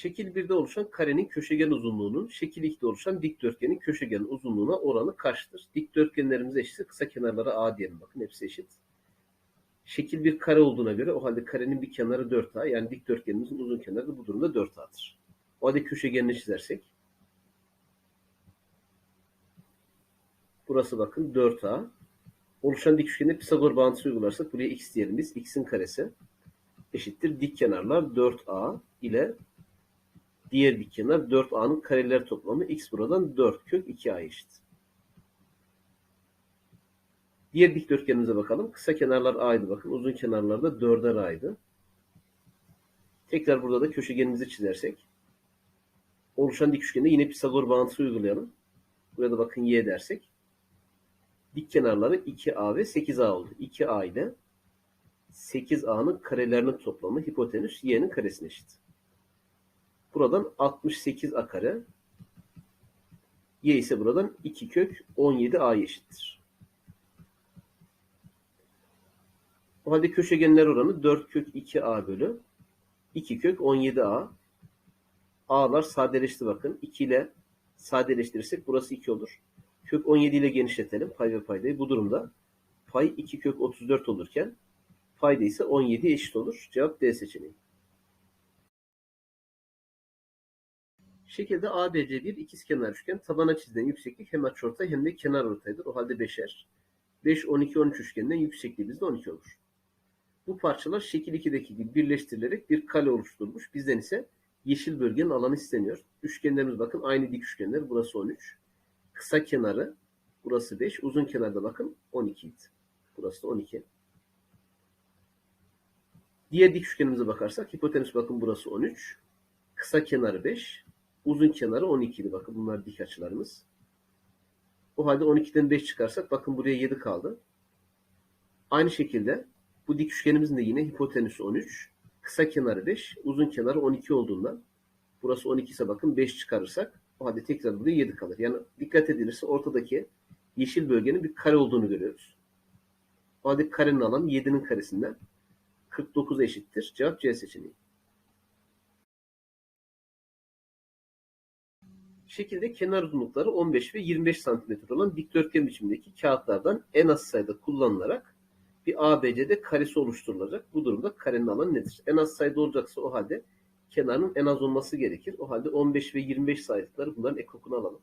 Şekil 1'de oluşan karenin köşegen uzunluğunun şekil 2'de oluşan dikdörtgenin köşegen uzunluğuna oranı kaçtır? Dikdörtgenlerimiz eşitse kısa kenarlara A diyelim bakın hepsi eşit. Şekil bir kare olduğuna göre o halde karenin bir kenarı 4A yani dikdörtgenimizin uzun kenarı da bu durumda 4A'dır. O halde köşegenini çizersek burası bakın 4A. Oluşan dik üçgende Pisagor bağıntısı uygularsak buraya x diyelim biz. x'in karesi eşittir dik kenarlar 4A ile diğer dik kenar 4A'nın kareler toplamı x buradan 4 kök 2A eşit. Diğer dikdörtgenimize bakalım. Kısa kenarlar A'ydı bakın. Uzun kenarlar da 4'er A'ydı. Tekrar burada da köşegenimizi çizersek oluşan dik üçgende yine Pisagor bağıntısı uygulayalım. Burada bakın y dersek dik kenarları 2A ve 8A oldu. 2A ile 8A'nın karelerinin toplamı hipotenüs y'nin karesine eşit. Buradan 68A kare y ise buradan 2 kök 17A eşittir. O halde köşegenler oranı 4 kök 2A bölü 2 kök 17A. A'lar sadeleşti bakın. 2 ile sadeleştirirsek burası 2 olur. Kök 17 ile genişletelim pay ve paydayı. Bu durumda pay 2 kök 34 olurken payda ise 17 eşit olur. Cevap D seçeneği. Şekilde ABC bir ikizkenar üçgen tabana çizilen yükseklik hem açıortay hem de kenar ortaydır. O halde 5'er. 5, 12, 13 üçgeninden yüksekliği bizde 12 olur. Bu parçalar şekil 2'deki gibi birleştirilerek bir kale oluşturmuş. Bizden ise yeşil bölgenin alanı isteniyor. Üçgenlerimiz bakın aynı dik üçgenler. Burası 13. Kısa kenarı burası 5. Uzun kenarda bakın 12 idi. Burası da 12. Diğer dik üçgenimize bakarsak hipotenüs bakın burası 13. Kısa kenarı 5. Uzun kenarı 12 idi. Bakın bunlar dik açılarımız. O halde 12'den 5 çıkarsak bakın buraya 7 kaldı. Aynı şekilde bu dik üçgenimizin de yine hipotenüsü 13. Kısa kenarı 5. Uzun kenarı 12 olduğundan burası 12 ise bakın 5 çıkarırsak o halde tekrar buraya 7 kalır. Yani dikkat edilirse ortadaki yeşil bölgenin bir kare olduğunu görüyoruz. O halde karenin alanı 7'nin karesinden 49 eşittir. Cevap C seçeneği. Şekilde kenar uzunlukları 15 ve 25 cm olan dikdörtgen biçimindeki kağıtlardan en az sayıda kullanılarak bir ABC'de karesi oluşturulacak. Bu durumda karenin alanı nedir? En az sayıda olacaksa o halde kenarın en az olması gerekir. O halde 15 ve 25 sayılıkları bunların ekokunu alalım.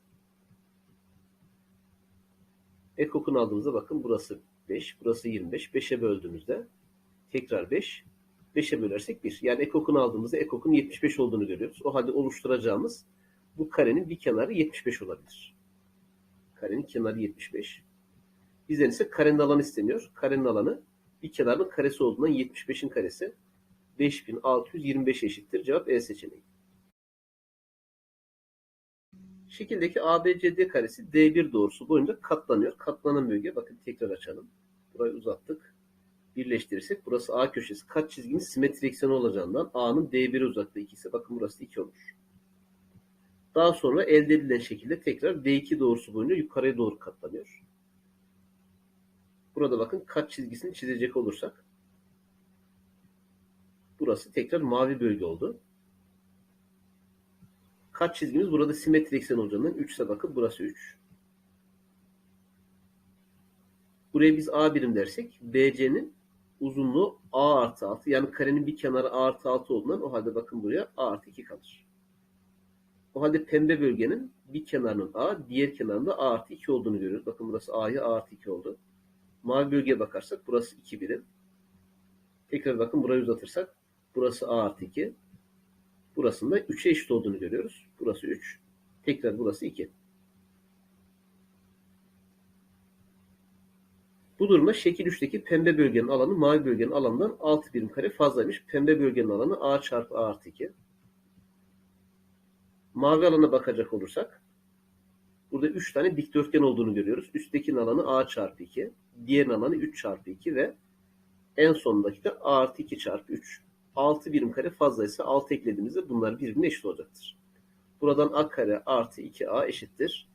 Ekokunu aldığımızda bakın burası 5, burası 25. 5'e böldüğümüzde tekrar 5. 5'e bölersek 1. Yani ekokunu aldığımızda ekokun 75 olduğunu görüyoruz. O halde oluşturacağımız bu karenin bir kenarı 75 olabilir. Karenin kenarı 75. Bizden ise karenin alanı isteniyor. Karenin alanı bir kenarın karesi olduğundan 75'in karesi 5625 eşittir. Cevap E seçeneği. Şekildeki ABCD karesi D1 doğrusu boyunca katlanıyor. Katlanan bölge bakın tekrar açalım. Burayı uzattık. Birleştirirsek burası A köşesi. Kat çizgimiz simetri ekseni olacağından A'nın D1'e uzaklığı 2 ise bakın burası 2 olur. Daha sonra elde edilen şekilde tekrar D2 doğrusu boyunca yukarıya doğru katlanıyor. Burada bakın kat çizgisini çizecek olursak burası tekrar mavi bölge oldu. Kat çizgimiz burada simetri eksen olacağından 3 ise bakın burası 3. Buraya biz A birim dersek BC'nin uzunluğu A artı 6. Yani karenin bir kenarı A artı 6 olduğundan o halde bakın buraya A artı 2 kalır. O halde pembe bölgenin bir kenarının A, diğer kenarında A artı 2 olduğunu görüyoruz. Bakın burası A'ya A artı 2 oldu. Mavi bölgeye bakarsak burası 2 birim. Tekrar bakın burayı uzatırsak burası A artı 2. Burasının da 3'e eşit olduğunu görüyoruz. Burası 3. Tekrar burası 2. Bu durumda şekil 3'teki pembe bölgenin alanı mavi bölgenin alanından 6 birim kare fazlaymış. Pembe bölgenin alanı A çarpı A artı 2. Mavi alana bakacak olursak burada 3 tane dikdörtgen olduğunu görüyoruz. Üsttekinin alanı A çarpı 2. Diğerinin alanı 3 çarpı 2 ve en sondaki de A artı 2 çarpı 3. 6 birim kare fazlaysa 6 eklediğimizde bunlar birbirine eşit olacaktır. Buradan A kare artı 2A eşittir.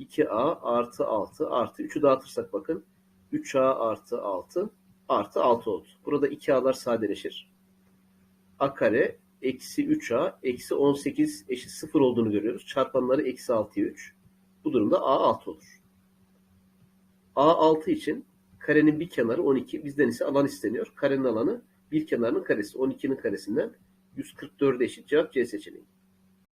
2A artı 6 artı 3'ü dağıtırsak bakın 3A artı 6 artı 6 oldu. Burada 2A'lar sadeleşir. A kare eksi 3A eksi 18 eşit 0 olduğunu görüyoruz. Çarpanları eksi 6'ya 3. Bu durumda A 6 olur. A 6 için karenin bir kenarı 12. Bizden ise alan isteniyor. Karenin alanı bir kenarının karesi. 12'nin karesinden 144 eşit cevap C seçeneği.